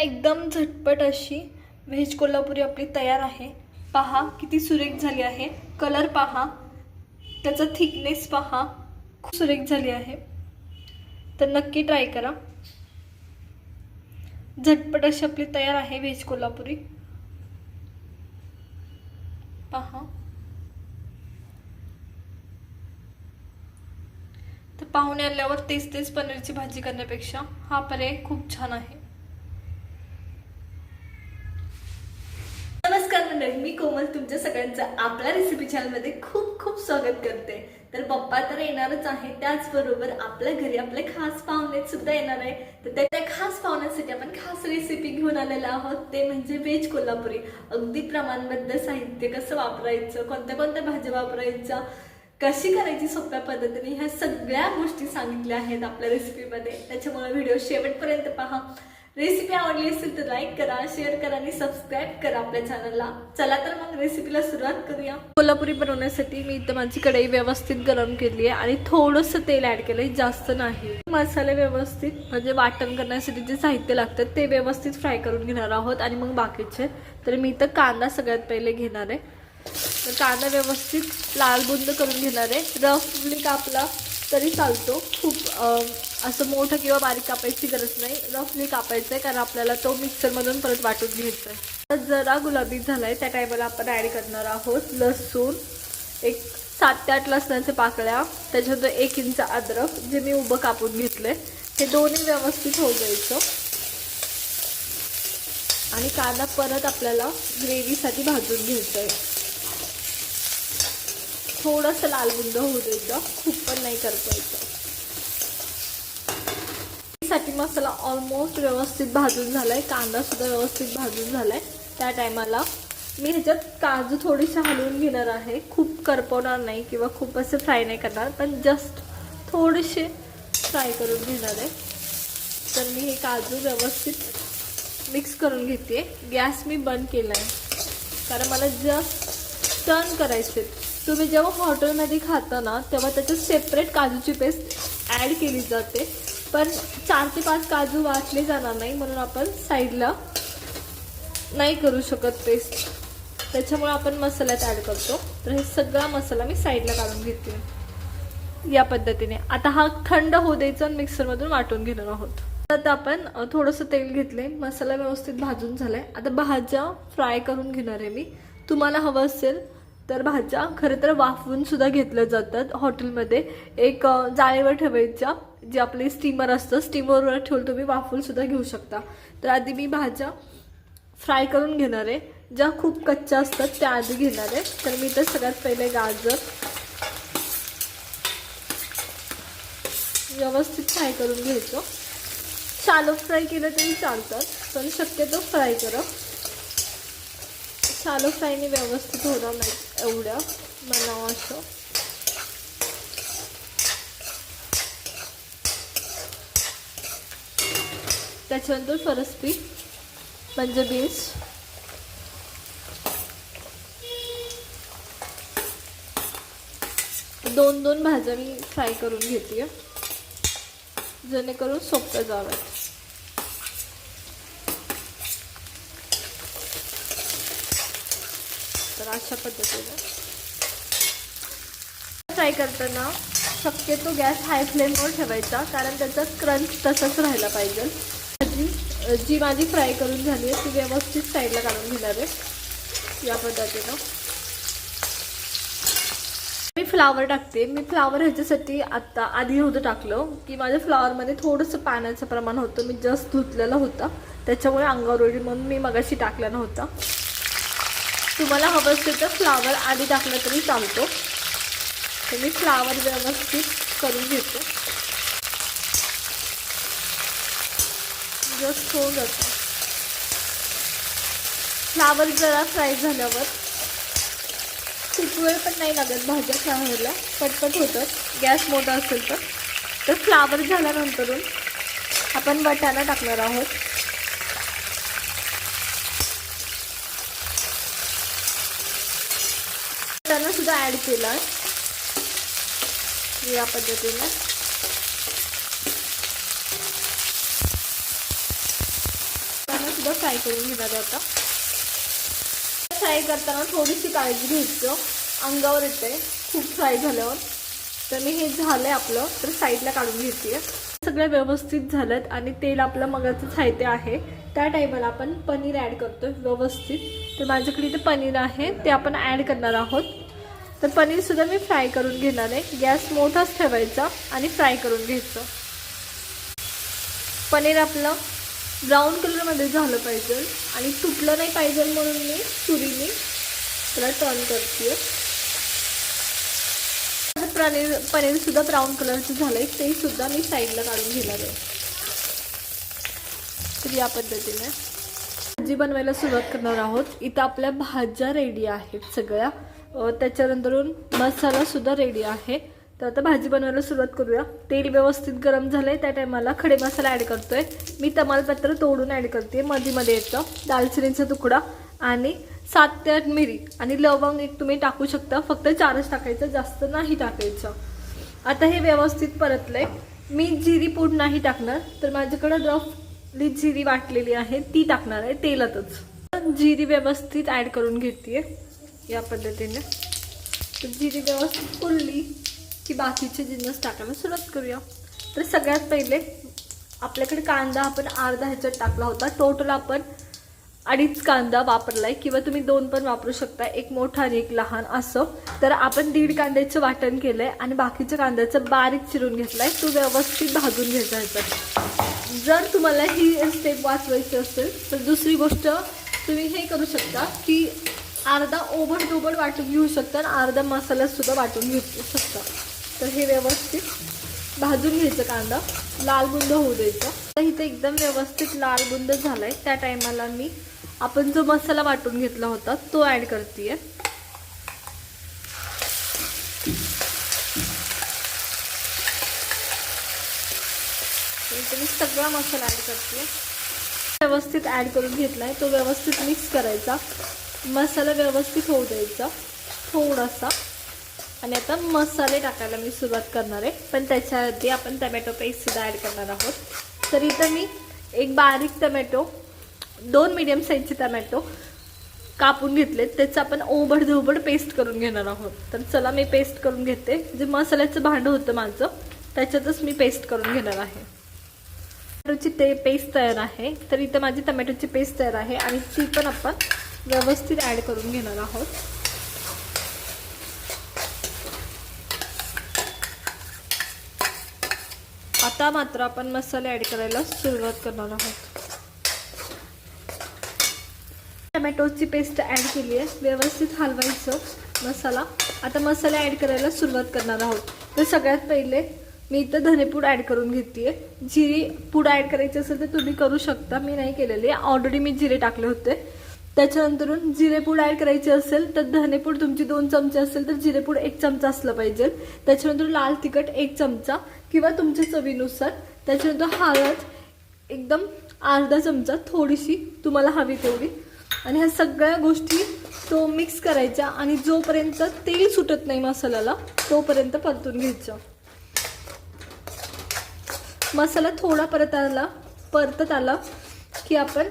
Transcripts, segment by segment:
एकदम झटपट अशी व्हेज कोल्हापुरी आपली तयार आहे. पहा किती सुरेख झाली आहे. कलर पहा. त्याचा थिकनेस पहा. खूप सुरेख झाली आहे. तर नक्की ट्राय करा. झटपट अशी आपली तयार आहे व्हेज कोल्हापुरी. पहा. तर पाहुणे आल्यावर तेच तेच पनीरची भाजी करण्यापेक्षा हा पर्याय खूप छान आहे. नमस्कार मी कोमल तुमच्या सगळ्यांचं आपल्या रेसिपी चॅनलमध्ये खूप खूप स्वागत करते. तर पप्पा तर येणारच आहे त्याचबरोबर आपल्या घरी आपले खास पाहुणे सुद्धा येणार आहे. तर त्या खास पाहुण्यासाठी आपण खास रेसिपी घेऊन आलेलो आहोत. ते म्हणजे व्हेज कोल्हापुरी. अगदी प्रमाणबद्ध साहित्य कसं वापरायचं कोणत्या कोणत्या भाज्या वापरायच्या कशी करायची सोप्या पद्धतीने ह्या सगळ्या गोष्टी सांगितल्या आहेत आपल्या रेसिपीमध्ये त्याच्यामुळे व्हिडिओ शेवटपर्यंत पहा. रेसिपी आवडली असेल तर लाईक करा शेअर करा आणि सबस्क्राईब करा आपल्या चॅनलला चला तर मग रेसिपीला सुरुवात करूया. कोल्हापुरी बनवण्यासाठी मी इथं माझी कढई व्यवस्थित गरम केली आहे आणि थोडंसं तेल ऍड केलंय जास्त नाही. मसाले व्यवस्थित म्हणजे वाटण करण्यासाठी जे साहित्य लागतं ते व्यवस्थित फ्राय करून घेणार आहोत आणि मग बाकीचे. तर मी इथं कांदा सगळ्यात पहिले घेणार आहे. तर कांदा व्यवस्थित लालबुंद करून घेणार आहे. रफली कापला तरी चालतो. खूप असं मोठं किंवा बारीक कापायची गरज नाही. रफली कापायचं आहे कारण आपल्याला तो मिक्सरमधून परत वाटून घ्यायचा आहे तर जरा गुलाबी झाला आहे त्या टायमाला आपण ॲड करणार आहोत लसूण. एक सात ते आठ लसणाच्या पाकळ्या. त्याच्यानंतर एक इंच अद्रक जे मी उभं कापून घेतलंय. हे दोन्ही व्यवस्थित होऊ द्यायचं. आणि कांदा परत आपल्याला ग्रेव्हीसाठी भाजून घ्यायचा आहे थोडंसं लाल बुंद होऊ द्यायचं. खूप पण नाही करता साठी मसाला ऑलमोस्ट व्यवस्थित भाजून झालाय. कांदा सुद्धा व्यवस्थित भाजून झालाय. त्या टायमाला मी ह्याच्यात काजू थोडीशी हलवून घेणार आहे. खूप करपवणार नाही किंवा खूप असे फ्राय नाही करणार पण जस्ट थोडेसे फ्राय करून घेणार आहे. तर मी हे काजू व्यवस्थित मिक्स करून घेते. गॅस मी बंद केला आहे कारण मला जस्ट टर्न करायचे तुम्ही जेव्हा हॉटेलमध्ये खाता ना तेव्हा त्याच्यात सेपरेट काजूची पेस्ट ॲड केली जाते. पण चार ते पाच काजू वाचले जाणार नाही म्हणून आपण साईडला नाही करू शकत पेस्ट त्याच्यामुळे आपण मसाल्यात ॲड करतो. तर हे सगळा मसाला मी साईडला काढून घेते. या पद्धतीने. आता हा थंड होऊ द्यायचा आणि मिक्सरमधून वाटून घेणार आहोत. आता आपण थोडंसं तेल घेतले मसाला व्यवस्थित भाजून झालाय. आता भाज्या फ्राय करून घेणार आहे मी. तुम्हाला हवं असेल तर भाज्या खरं तर वाफवून सुद्धा घेतल्या जातात हॉटेलमध्ये. एक जाळेवर जाळीवर ठेवायच्या जे आपले स्टीमर असतं स्टीमरवर ठेवून तुम्ही वाफवून सुद्धा घेऊ शकता. तर आधी मी भाज्या फ्राय करून घेणार आहे. ज्या खूप कच्च्या असतात त्या आधी घेणार आहे. तर मी तर सगळ्यात पहिले गाजर व्यवस्थित फ्राय करून घ्यायचो शालो फ्राय केलं तरी चालतात पण शक्यतो फ्राय करा. शालो फ्रायने व्यवस्थित होणार नाही एवढ्या म्हणावं असं. त्याच्यानंतर फरसपी म्हणजे बीन्स. दोन दोन भाज्या मी फ्राय करून घेते जेणेकरून सोपं जावं तर अशा पद्धतीने. फ्राय करताना शक्यतो गॅस हाय फ्लेमवर ठेवायचा कारण त्याचा क्रंच तसाच राहायला पाहिजे. भाजी जी माझी फ्राय करून झाली आहे ती व्यवस्थित साईडला काढून घेणार आहे. या पद्धतीनं. मी फ्लावर टाकते. मी फ्लावर ह्याच्यासाठी आत्ता आधी होतं टाकलं की माझ्या फ्लावरमध्ये थोडंसं पाण्याचं प्रमाण होतं. मी जस्ट धुतलेलं होतं. त्याच्यामुळे अंगावर म्हणून मी मगाशी टाकला नव्हता. तुम्हाला हवं असेल तर फ्लावर आधी टाकलं तरी चालतो. तर मी फ्लावर व्यवस्थित करून घेतो. जस्ट होऊन जातो फ्लावर जरा फ्राय झाल्यावर खूप वेळ पण नाही लागत भाज्या फ्राय व्हायला पटपट होतं. गॅस मोठा असेल तर. तर फ्लावर झाल्यानंतरून आपण वटाणा टाकणार आहोत. वाटाणा सुद्धा ॲड केला. या पद्धतीने. वाटाणा सुद्धा फ्राय करून घेणार आहे आता. फ्राय करताना थोडीशी काळजी घ्यायचं. अंगावर येते खूप फ्राय झाल्यावर. तर मी हे झालंय आपलं. तर साईडला काढून घेते सगळं व्यवस्थित झालं आणि तेल आपलं मगाचं साहित्य आहे. त्या टायमाला आपण पनीर ॲड करतो व्यवस्थित. तर माझ्याकडे इथे पनीर आहे. ते आपण ॲड करणार आहोत. तर पनीर सुद्धा मी फ्राय करून घेणार आहे. गॅस मोठाच ठेवायचा आणि फ्राय करून घ्यायचं. पनीर आपलं ब्राऊन कलरमध्ये झालं पाहिजे आणि तुटलं नाही पाहिजे म्हणून मी तुरीने त्याला टर्न करते पनीर पनीर सुद्धा ब्राऊन कलरचं झालं ते सुद्धा मी साईडला काढून घेणार आहे. तर या पद्धतीने भाजी बनवायला सुरुवात करणार आहोत. इथं आपल्या भाज्या रेडी आहेत सगळ्या. त्याच्यानंतरून मसालासुद्धा रेडी आहे. तर आता भाजी बनवायला सुरुवात करूया. तेल व्यवस्थित गरम झालं आहे त्या टायमाला खडे मसाला ॲड करतोय. मी तमालपत्र तोडून ॲड करते मध्ये मध्ये येतं दालचिनीचा तुकडा आणि सात ते आठ मिरी आणि लवंग एक तुम्ही टाकू शकता. फक्त चारच टाकायचं जास्त नाही टाकायचं. आता हे व्यवस्थित परतलंय. मी जिरी पूड नाही टाकणार तर माझ्याकडं रफली जिरी वाटलेली आहे ती टाकणार आहे तेलातच. जिरी व्यवस्थित ॲड करून घेते या पद्धतीने. तर जिरी व्यवस्थित फुलली की बाकीचे जिन्नस टाकायला सुरुवात करूया. तर सगळ्यात पहिले आपल्याकडे कांदा आपण अर्धा ह्याच्यात टाकला होता. टोटल आपण अडीच कांदा वापरलाय किंवा तुम्ही दोन पण वापरू शकता. एक मोठा आणि एक लहान असं. तर आपण दीड कांद्याचं वाटण केलंय आणि बाकीच्या कांद्याचं बारीक चिरून घेतलाय. तो व्यवस्थित भाजून घ्यायचा ह्याच्यात जर तुम्हाला ही स्टेप वाचवायची असेल तर दुसरी गोष्ट तुम्ही हे करू शकता की अर्धा ओबड दोबड वाटून घेऊ शकता आणि अर्धा मसाला सुद्धा वाटून घेऊ शकता. तर हे व्यवस्थित भाजून घ्यायचं कांदा. लाल बुंद होऊ द्यायचा. तर इथे एकदम व्यवस्थित लाल बुंद झालाय. त्या टायमाला मी आपण जो मसाला वाटून घेतला होता तो ऍड करते मी सगळा मसाला ऍड करते व्यवस्थित ऍड करून घेतलाय. तो व्यवस्थित मिक्स करायचा. मसाला व्यवस्थित होऊ द्यायचा थोडासा. आणि आता मसाले टाकायला मी सुरुवात करणार आहे. पण त्याच्याआधी आपण टमॅटो पेस्ट सुद्धा ॲड करणार आहोत. तर इथं मी एक बारीक टमॅटो दोन मिडियम साईजचे टमॅटो कापून घेतलेत त्याचं आपण ओबड धोबड पेस्ट करून घेणार आहोत. तर चला मी पेस्ट करून घेते. जे मसाल्याचं भांडं होतं माझं त्याच्यातच मी पेस्ट करून घेणार आहे. टमॅटोची ते पेस्ट तयार आहे. तर इथं माझी टमॅटोची पेस्ट तयार आहे. आणि ती पण आपण व्यवस्थित ॲड करून घेणार आहोत. आता मात्र आपण मसाले ॲड करायला सुरुवात करणार आहोत. टोमॅटोची पेस्ट ॲड केली आहे. व्यवस्थित हलवायचं मसाला. आता मसाले ॲड करायला सुरुवात करणार आहोत. तर सगळ्यात पहिले मी इथं धनेपूड ॲड करून घेते जिरी पूड ॲड करायची असेल तर तुम्ही करू शकता. मी नाही केलेली. ऑलरेडी मी जिरे टाकले होते. त्याच्यानंतरून जिरेपूड ॲड करायची असेल तर धनेपूड तुमची दोन चमचे असेल तर जिरेपूड एक चमचा असलं पाहिजे. त्याच्यानंतर लाल तिखट एक चमचा किंवा तुमच्या चवीनुसार. त्याच्यानंतर हळद एकदम अर्धा चमचा थोडीशी तुम्हाला हवी तेवढी. आणि ह्या सगळ्या गोष्टी तो मिक्स करायच्या आणि जोपर्यंत तेल सुटत नाही मसाल्याला तोपर्यंत परतून घ्यायचं. मसाला थोडा परत आला परतत आला की आपण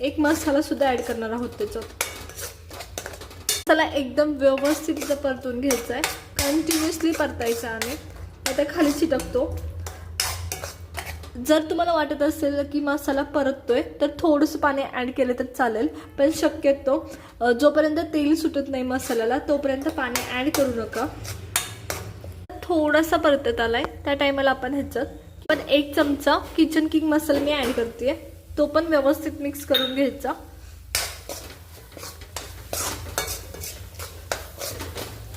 एक मसाला सुद्धा ऍड करणार आहोत त्याच्यात. मसाला एकदम व्यवस्थित परतून घ्यायचा आहे कंटिन्युअसली परतायचा आणि आता खाली चिटकतो. जर तुम्हाला वाटत असेल की मसाला परततोय तर थोडंसं पाणी ॲड केलं तर चालेल. पण शक्यतो जोपर्यंत तेल सुटत नाही मसाल्याला तोपर्यंत पाणी ॲड करू नका. थोडासा परतत आलाय. त्या टायमाला आपण ह्याच्यात पण एक चमचा किचन किंग मसाला मी ॲड करते तो पण व्यवस्थित मिक्स करून घ्यायचा.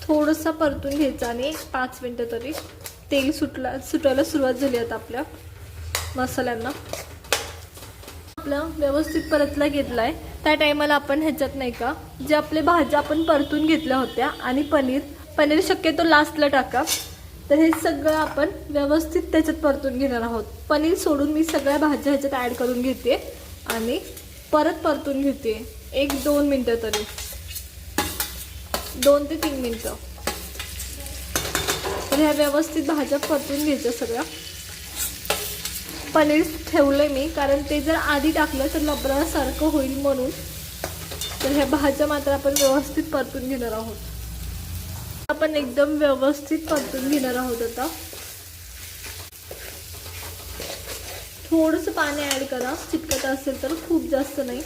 थोडंसं परतून घ्यायचं आणि एक पाच मिनटं तरी तेल सुटला सुटायला सुरुवात झाली आता आपल्या मसाल्यांना. आपलं व्यवस्थित परतला घेतलाय त्या टायमाला आपण ह्याच्यात नाही का जे आपले भाज्या आपण परतून घेतल्या होत्या आणि पनीर पनीर शक्यतो लास्टला टाका. तर हे सगळं आपण व्यवस्थित त्याच्यात परतून घेणार आहोत. पनीर सोडून मी सगळ्या भाज्या ह्याच्यात ॲड करून घेते आणि परत परतून घेते. एक दोन मिनटं तरी. दोन ते तीन मिनटं. तर ह्या व्यवस्थित भाज्या परतून घ्यायच्या सगळ्या. पनीर ठेवलं मी कारण ते जर आधी टाकलं तर लबरासारखं होईल म्हणून. तर ह्या भाज्या मात्र आपण व्यवस्थित परतून घेणार आहोत. आपण एकदम व्यवस्थित परतून घेणार आहोत आता. थोडस पाणी ऍड करा. चिटकत असेल तर खूप जास्त नाही.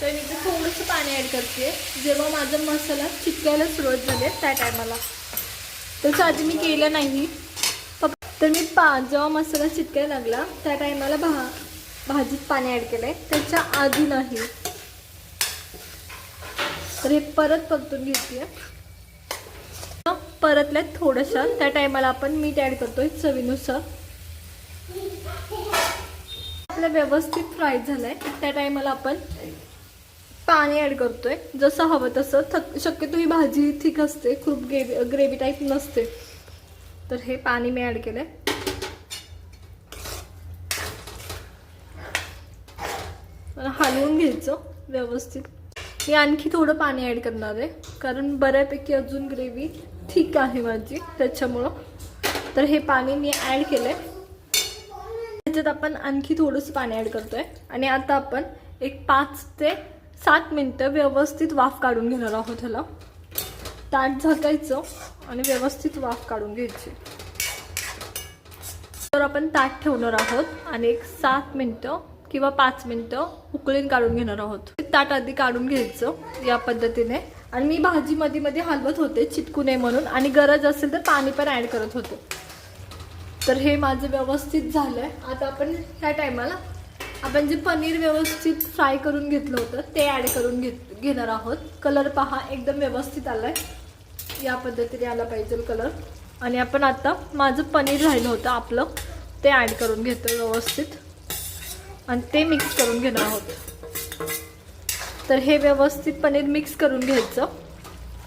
तर मी इथे थोडंसं पाणी ऍड करते. जेव्हा माझा मसाला चिटकायला सुरुवात झाली त्या टायमाला. त्याच्या आधी मी केलं नाही. तर मी पा जेव्हा मसाला चिटकायला लागला त्या टायमाला भा भाजीत पाणी ऍड केलंय. त्याच्या आधी नाही. तर हे परत परतून घेते परतल्यात थोडंसं. त्या टायमाला आपण मीठ ऍड करतोय चवीनुसार. आपलं व्यवस्थित फ्राय झालंय. त्या टायमाला आपण पाणी ऍड करतोय. जसं हवं तसं. थक शक्यतो ही भाजी थिक असते. खूप ग्रेवी ग्रेव्ही टाईप नसते. तर हे पाणी मी ऍड केलंय. मला हलवून घ्यायचं. व्यवस्थित. मी आणखी थोडं पाणी ॲड करणार आहे. कारण बऱ्यापैकी अजून ग्रेव्ही ठीक आहे माझी त्याच्यामुळं. तर हे पाणी मी ॲड केलं आहे त्याच्यात आपण आणखी थोडंसं पाणी ॲड करतो आहे आणि आता आपण एक पाच ते सात मिनटं व्यवस्थित वाफ काढून घेणार आहोत ह्याला. ताट झाकायचं आणि व्यवस्थित वाफ काढून घ्यायची. तर आपण ताट ठेवणार आहोत आणि एक सात मिनटं किंवा पाच मिनटं उकळीन काढून घेणार आहोत. ताट आधी काढून घ्यायचं या पद्धतीने. आणि मी भाजी मध्ये मध्ये हलवत होते चिटकू नये म्हणून. आणि गरज असेल तर पाणी पण ऍड करत होते. तर हे माझं व्यवस्थित झालंय. आता आपण ह्या टायमाला आपण जे पनीर व्यवस्थित फ्राय करून घेतलं होतं ते ॲड करून घेत घेणार आहोत. कलर पहा एकदम व्यवस्थित आलाय. या पद्धतीने आला पाहिजे कलर आणि आपण आता माझं पनीर राहिलं होतं आपलं ते ॲड करून घेतो व्यवस्थित. आणि ते मिक्स करून घेणार आहोत. तर हे व्यवस्थित पनीर मिक्स करून घ्यायचं.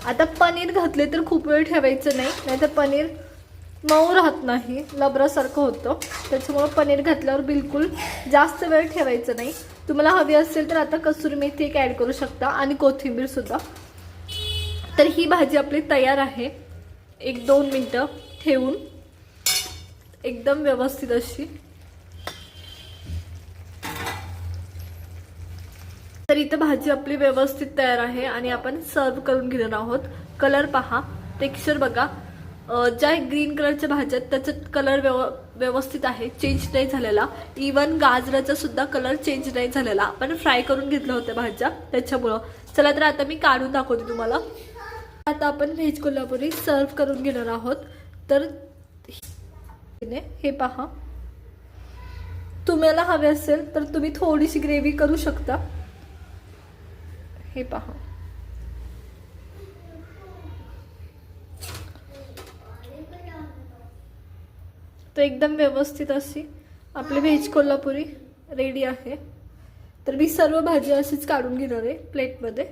आता पनीर घातले तर खूप वेळ ठेवायचं नाही नाहीतर पनीर मऊ राहत नाही लबरासारखं होतं. त्याच्यामुळं पनीर घातल्यावर बिलकुल जास्त वेळ ठेवायचं नाही. तुम्हाला हवी असेल तर आता कसुरी मेथी एक ॲड करू शकता आणि कोथिंबीरसुद्धा तर ही भाजी आपली तयार आहे. एक दोन मिनटं ठेवून. एकदम व्यवस्थित अशी. तर इथं भाजी आपली व्यवस्थित तयार आहे आणि आपण सर्व करून घेणार आहोत. कलर पहा. टेक्स्चर बघा. ज्या ग्रीन कलरच्या भाज्या आहेत त्याच्यात कलर व्यव व्यवस्थित आहे. चेंज नाही झालेला. इवन गाजराचा सुद्धा कलर चेंज नाही झालेला. आपण फ्राय करून घेतल्या होत्या भाज्या त्याच्यामुळं. चला तर आता मी काढून दाखवते तुम्हाला. आता आपण व्हेज कोल्हापुरी सर्व करून घेणार आहोत. तर हे पहा. तुम्हाला हवे असेल तर तुम्ही थोडीशी ग्रेव्ही करू शकता. हे पहा. तर एकदम व्यवस्थित अशी आपली व्हेज कोल्हापुरी रेडी आहे. तर मी सर्व भाजी अशीच काढून घेणार आहे प्लेटमध्ये.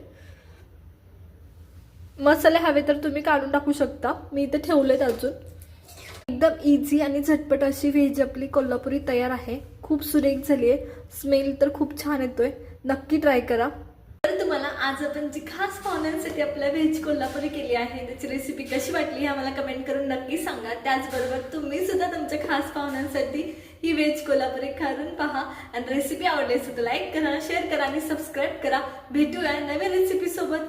मसाले हवे तर तुम्ही काढून टाकू शकता. मी इथे ठेवलेत अजून. एकदम इझी आणि झटपट अशी व्हेज आपली कोल्हापुरी तयार आहे. खूप सुरेख झाली आहे. स्मेल तर खूप छान येतोय. नक्की ट्राय करा. आज आपण जी खास पाहुण्यांसाठी आपल्या व्हेज कोल्हापुरी केली आहे त्याची रेसिपी कशी वाटली हे आम्हाला कमेंट करून नक्की सांगा. त्याचबरोबर तुम्ही सुद्धा तुमच्या खास पाहुण्यांसाठी ही व्हेज कोल्हापुरी करून पहा. आणि रेसिपी आवडली असेल तर लाईक करा शेअर करा आणि सबस्क्राईब करा. भेटूया नवीन रेसिपी सोबत.